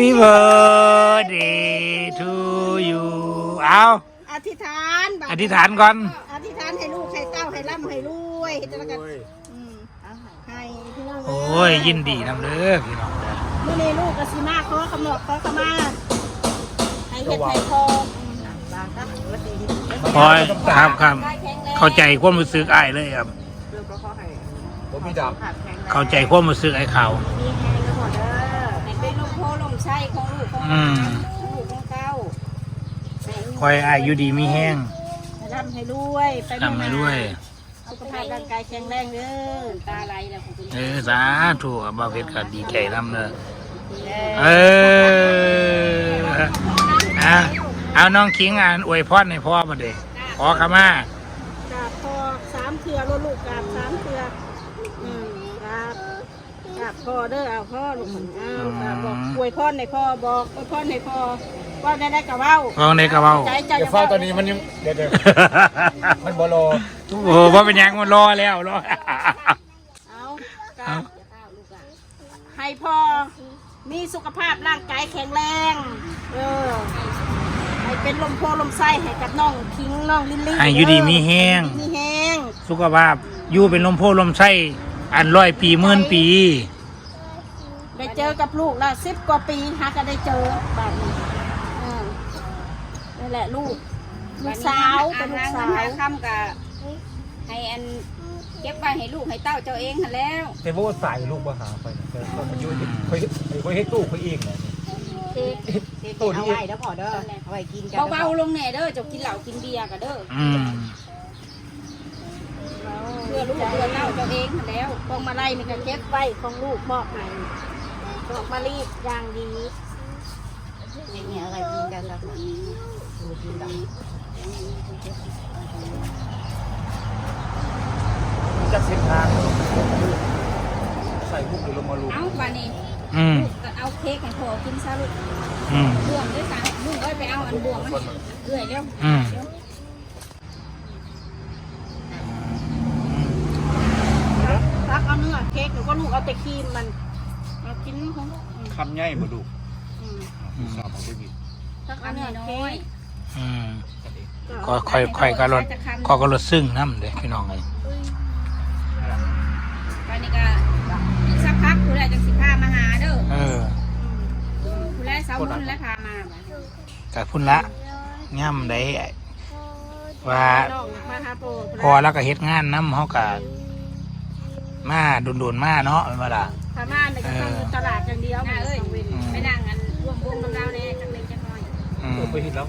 birthday to you เอาอธิษฐานบัดอธิษฐานก่อน อธิษฐานให้ลูกให้เต้าให้ร่ำให้รวยให้จักกันอืมให้พี่น้องโอ้ยยินดีนำเด้อพี่น้องเด้อเมื่อนี้ลูกกสิมาขอขมอกขอขมาให้เฮ็ดให้พออืมบางครับวัดดีพอยครับครับเข้าใจความรู้สึกไอ้ายเลยครับผมมีดาบ เข้าใจความรู้สึกไอ้เขา มีแฮงก็หมดเด้อให้เป็นลม โพลมไส้ของลูกของหอืลามนของลูกของเต้าให้คอยอายุดีมีแห้งให้ร่ำให้รวยไปทำมาด้วย สุขภาพร่างกายแข็งแรงเด้อตาไหลแล้วคุณเออสาธุบ่าวเพชรก็ดีใจนำเด้อ เอเออเอาเอาน้องคิงอ่านอวยพรให้พ่อมาเด้ขอขมากราบพอสามเถื่อลูกลูกกราบสามเถื่ออืมกราบ กราบพ่อเด้อเอาพ่อลูกเอากราบบอกอวยพรให้พ่อบอกอวยพรให้พ่อว่าได้ได้กับเว้าฟังในกระเป๋าใจเจ้าเดี๋ยวฟ้าตอนนี้มันยังเดี๋ยวเดี๋ยวมันบอลอโอ้โหว่าเป็นหยังมันรอแล้วรอเอากราบให้พ่อมีสุขภาพร่างกายแข็งแรง เออให้เป็นลมโพลมไส้ให้กับน้องคิงน้องลิลลี่ให้อยู่ดีมีแห้งมีแห้งสุขภาพอยู่เป็นลมโพลมไส้ อันร้อยปีหมื่นปี ได้เจอกับลูกแล้วสิบกว่าปีฮะก็ได้เจอแบบนี้อืมนั่นแหละลูก ลูกสาวเป็นลูกสาวหคำกับให้อันเก็บไว้ให้ลูกให้เต้าเจ้าเองหันแหล้วแต่ว่าสายลูกมาหาไปนะแต่มันอยู่ที่เคยเคยให้ตู้เขาเองนะเค้กตู้นี้เองเบาๆลงแน่เด้อเจ้ากินเหล้ากินเบียร์กันเด้อ อืมเพื่ อลูกเพื่อเต้าเจ้าเองหันแหล้วพวงมาลัยนี่ก็เก็บไว้ของลูกมอบให้ดอกมะลิอย่างดีเนี่ยอะไรกินกันครับกินดจัดเส้นทางใส่ลูกหรือลงมาลูกเอาบานี่อืมก็เอาเค้กให้พ่อกินซะลูกอืมบวงด้วยกันลุงเอ้ยไปเอาอันบวงมาเอื้อยเร็วอืม รักเอาเนื้อเค้กหนูก็ลูกเอา แต่ครีมมันเอากินของอืมคำใหญ่มาดูอืม สาวของเบบีรักเอาอันเนื้อน้เค้อยกอืมก็ก็ค่อยค่อยก็ลดก็ก็ลดซึ่งน้ำเด้พี่น้องเลยบานี่ก็อีกสักพักผู้ใดจังสิพามาหาเด้อเออผู้ใดสาวบุญและพามาบาดนี้กับพุ่นละย่ำได้ว่าน้องมาหาโปรพอแล้วก็เฮ็ดงานน้ำเขาก็ มาโดนๆมาเนาะเป็นเวลาพม่าเนี่ยก็ต้องอยู่ตลาดอย่างเดียวน่าเอ้ยต้องเว้นไปนั่งอันร่วมวงน้ำดาวแน่จังเล็กจังน้อยอืมไปเห็นแล้ว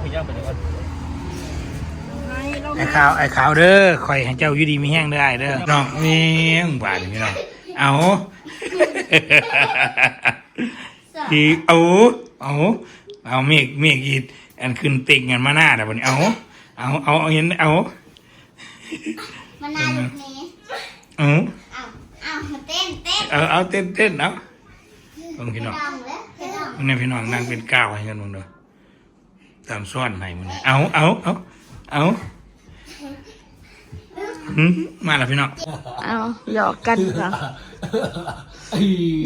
ไปย่างไปยังไงให้เราไอ้ขาวไอ้ขาวเด้อคอยให้เจ้าอยู่ดีมีแห้งได้เด้อน้องเมียงบาดพี่น้องเอาอีเอาเอาเอาเมฆเมฆอีอันขึ้นติ่งกันมาหน้าแต่วันนี้เอาเอาเอาเอาเห็นเอา มันนาวลูกนี้เอาอ้าวอ้าวเต้นเต้นเอาเอาเต้นเต้นเอาเบิ่งพี่น้องดองเลยไปดองมันนี่พี่น้องนั่งเป็นก้าวให้กันมึงเด้อตามซ้อนให้มึงเอาเอาเอาเอาหืมมาแล้วพี่น้องเอาหยอกกันเหรอ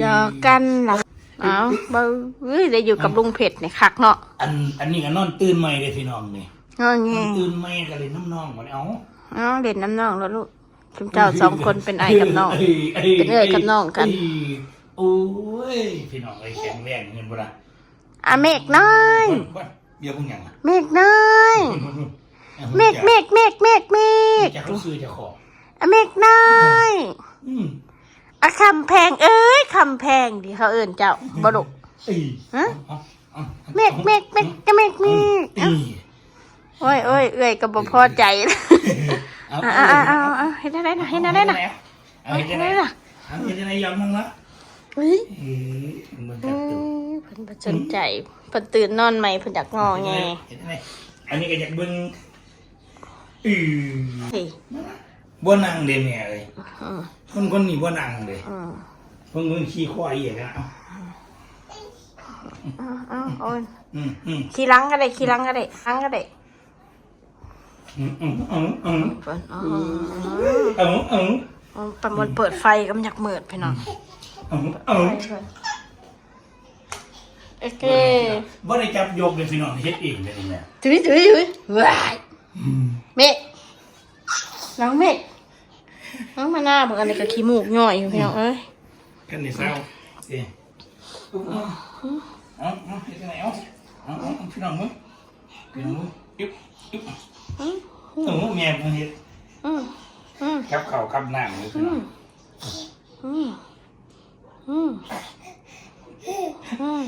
หยอกกันเหรอเอาเบ้เฮ้ยได้อยู่กับลุงเผ็ดเนี่ยคักเนาะอันอันนี้ก็นอนตื่นใหม่เลยพี่น้องนี่เงี้ยนเงี้อยนตื่นใหม่ก็เลยน้ำน้องมาเอา เอาเด่นน้ำน้องแล้วลูกชุมเจ้าสองคนเป็นไอ้กับน้อง เป็นเอ้ยกับน้องกัน โอ้ย พี่น้องไอ้แข็งแรงเงินบ่ล่ะอะเมฆน้อยว่าเบี้ยพวกหยังอะเมฆน้อยเมฆเมฆเมฆเมฆเมฆจะเขาซื้อจะขออะเมฆน้อยอืมอะคำแพงเอ้ยคำแพงดิเขาเอิ่นเจ้าบดุเอ้ยฮะอาอาเมฆเมฆเมฆจะเมฆเมฆเอ้ย โอ้ยโอ้ยเอ้ยก็บ่พอใจนะเอาอะอะอะเอาเอาเห็นได้นะเห็นได้นะเอาเห็เห็นนได้ได้นะเอาเห็นได้ยอมมึงละเฮ้ยเอ้ยมันอืจับตัวมเพิ่นบ่สนใจเพิ่นตื่นนอนใหม่เพิ่นอยากงอแงเห็นได้อันนี้ก็อยากเบิ่งอือเฮ้ยบ่นั่งเด้แม่เอ้ยอืมคนคนนี้บ่นั่งเด้อืมเพิ่งเพิ่งขี้ควายอีกแล้วเอาเอาโอ้ยอืมอืมขี่หลังก็ได้ขี่หลังก็ได้หลังก็ได้อืมอืมอืมอืม เพิ่นอ๋ออืมอืมอ๋อประมวลเปิดไฟก็มันอยากเมืดพี่น้องอืมอืมโอเคบ่ได้จับยกเลยพี่น้องเฮ็ดเองเลยนี่แม่จุ๊ยจุ๊ยจุ๊ยว้ายเมฆน้องเมฆน้องมาหน้าบอนกันนี้ก็ขี้มูกย่อยอยู่พี่น้องเอ้ยกันนี่เศร้าเอ้เอาเอาเอาเฮ็ดจังไดเอาเอาเอาเอาพี่น้องมึงพี่น้องมึงอึ๊บอึ๊บ อืมโอ้แม่มึงเฮ็ดอืมอืมกับข้าวกับน้ำเลยพี่อืน้องมอืมอืมอืม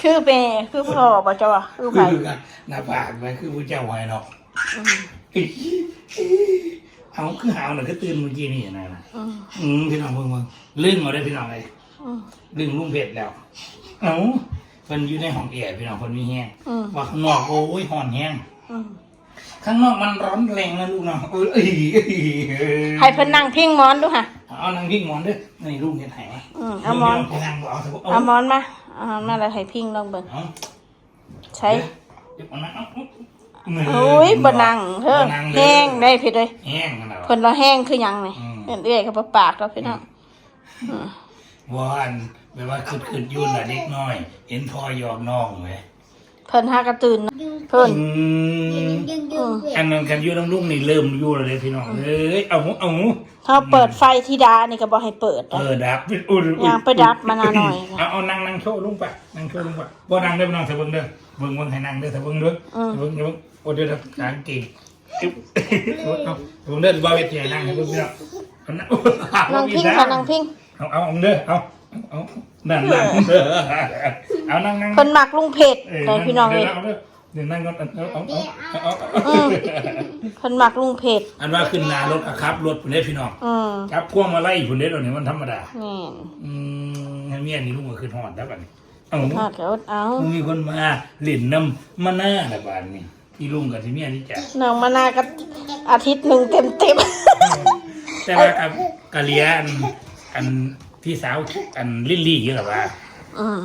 คือเปคือพ่อบ่จ้ะคือไผคือกันหน้าผากไปคือผู้เจ้าหอยเนาะเอาคือหาวน่ะคือตื่นเมื่อกี้นี่นะนะอืมอืมพี่น้องเบิ่งเบิ่งลึ่งเอาได้พี่น้องเลยอืมลึ่งลุงเผ็ดแล้ว เอ้าเพิ่นอยู่ในห้องแอร์พี่น้องเพิ่นมีแห้งอืมว่าข้างนอกโอ้ยห่อนแห้งอืม ข้างนอกมันร้อนแรงนะลูกเนาะเออเอ้ยเอ้ยเอ้ยให้เพิ่นนั่งพิงหมอนดูค่ะ เอานั่งพิงหมอนเด้อนี่ลูกเฮ็ดให้วะอืมเอาหมอนไปนั่งบ่เอาเถอะเอาหมอนมาเอาหมอนมาแล้วให้พิงลองเบิ่งเอาใช้ เดี๋ยวเอานั่งเอาโอ้ยบ่นั่งเฮ้อบ่นั่เลยแห้งได้ผิดเลยแห้งกันแล้วเพิ่นเราแห้งคือหยังนี่อืมเอิ้นเอื้อยกับปากเราพี่น้องอืมวอนแบบว่าคืดคืดยุ่นน่ะเด็กน้อย เห็นพ่อหยอกน้องไหมเพิ่นหากระตื่นนะเพิ่น อืมดึงดึงเวียอันนั้นกันอยู่น้ำลูกนี่เริ่มอยู่แล้วเลยพี่น้องเอ้ยเอาหูเอาหูเฮาเปิดไฟธิดานี่ก็บ่ให้เปิดเอนะ อดับอุ่นย่างไปดับมานาหน่อยเอาเอานั่งนั่งโชว์ลุงปะนั่งโชว์ลุงปะบ่นั่งเด้อพี่น้องเถอะเบิ่งเด้อเบิ่งเบิ่งให้นั่งเด้อเถอะเบิ่งเด้ออืมเบิ่งเดี๋ยวเบิ่งโอ้เดี๋ยวเดี๋ยวกางเก่งเอาเอาเบิ่งเด้อบ่าวเฮ็ดให้นั่งให้เบิ่งพี่น้องเอานั่งนั่งพิงค่ะนั่งพิง เอาเอาเอาเด้อเอา เอานั่งนั่งเอานั่งนั่งเพิ่นมักลุงเพชรเลยพี่น้องเอ้ยเดี๋ยวนั่งก่อนเอาเอาเอาเอาอืมเพิ่นมักลุงเพชรอันว่าขึ้นหนารถอะครับรถพุ่นเด้พี่น้องอืมครับพวงมาไล่พุ่นเด้ตรงนี้มันธรรมดาแม่นอืมให้เมียนี่ลุงก็ขึ้นฮอดแล้วบัดนี้เอาทอดก็อดเอามีคนมาเล่นน้ำมาหน้าละบาดนี้ที่ลุงกับที่เมียนี่จ้ะน้องมานากับอาทิตย์หนึงเต็มแต่ว่ากับกะเลียอันอัน พี่สาวอันลิลลี่อยู่หรอวะๆอืม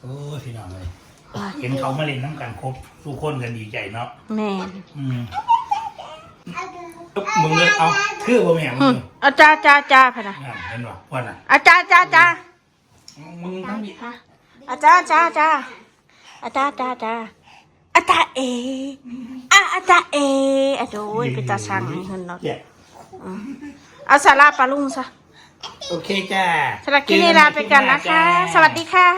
โอ้ยพี่น้องเลยเห็นเขามาเล่นน้ำกันครบทุกคนกันดีใจเนาะแม่นอืมมึงเลยเอาคือบ่แม่งอืมึมงอาจ้าจ้าจ้าพะนะนั่นเห็นบ่ว่าน่ะอาจ้าจ้าจ้ามึงทั้งนี้อาจ้าจ้าจ้าอาจ้าจ้าจ้าอาจาเออาอาจาเออะโดยเป็นตาช่างให้เพิ่นเนาะ เจ็บเอาสาราปลาลุงซะ โอเคจ้า สำหรับคลิปนี้ลาไปกันนะคะ สวัสดีค่ะ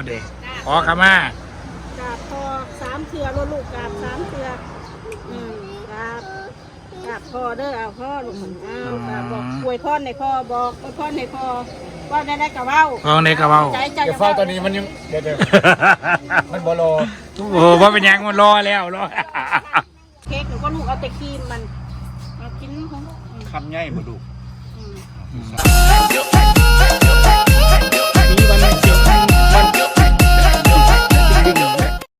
เข้ามาเด็กขอขมากราบพอสามเถื่อลูกลูกกราบสามเถื่ออืมกราบกราบพ่อเด้อเอาพ่อลูกมันอ้าวกราบบอกอวยพรให้พ่อบอกอวยพรให้พ่อว่าได้ได้กับเว้าก็ในกระเป๋าใจเจ้าเดี๋ยวจะฟ้าเว้าตอนนี้มันยังเดี๋ยวเดี๋ยวมันบอลโอ้โหว่าเป็นยังมันรอแล้วรอเค้กหนูก็ลูกเอาแต่ครีมมันเอากินของคำง่ายมาดู อืม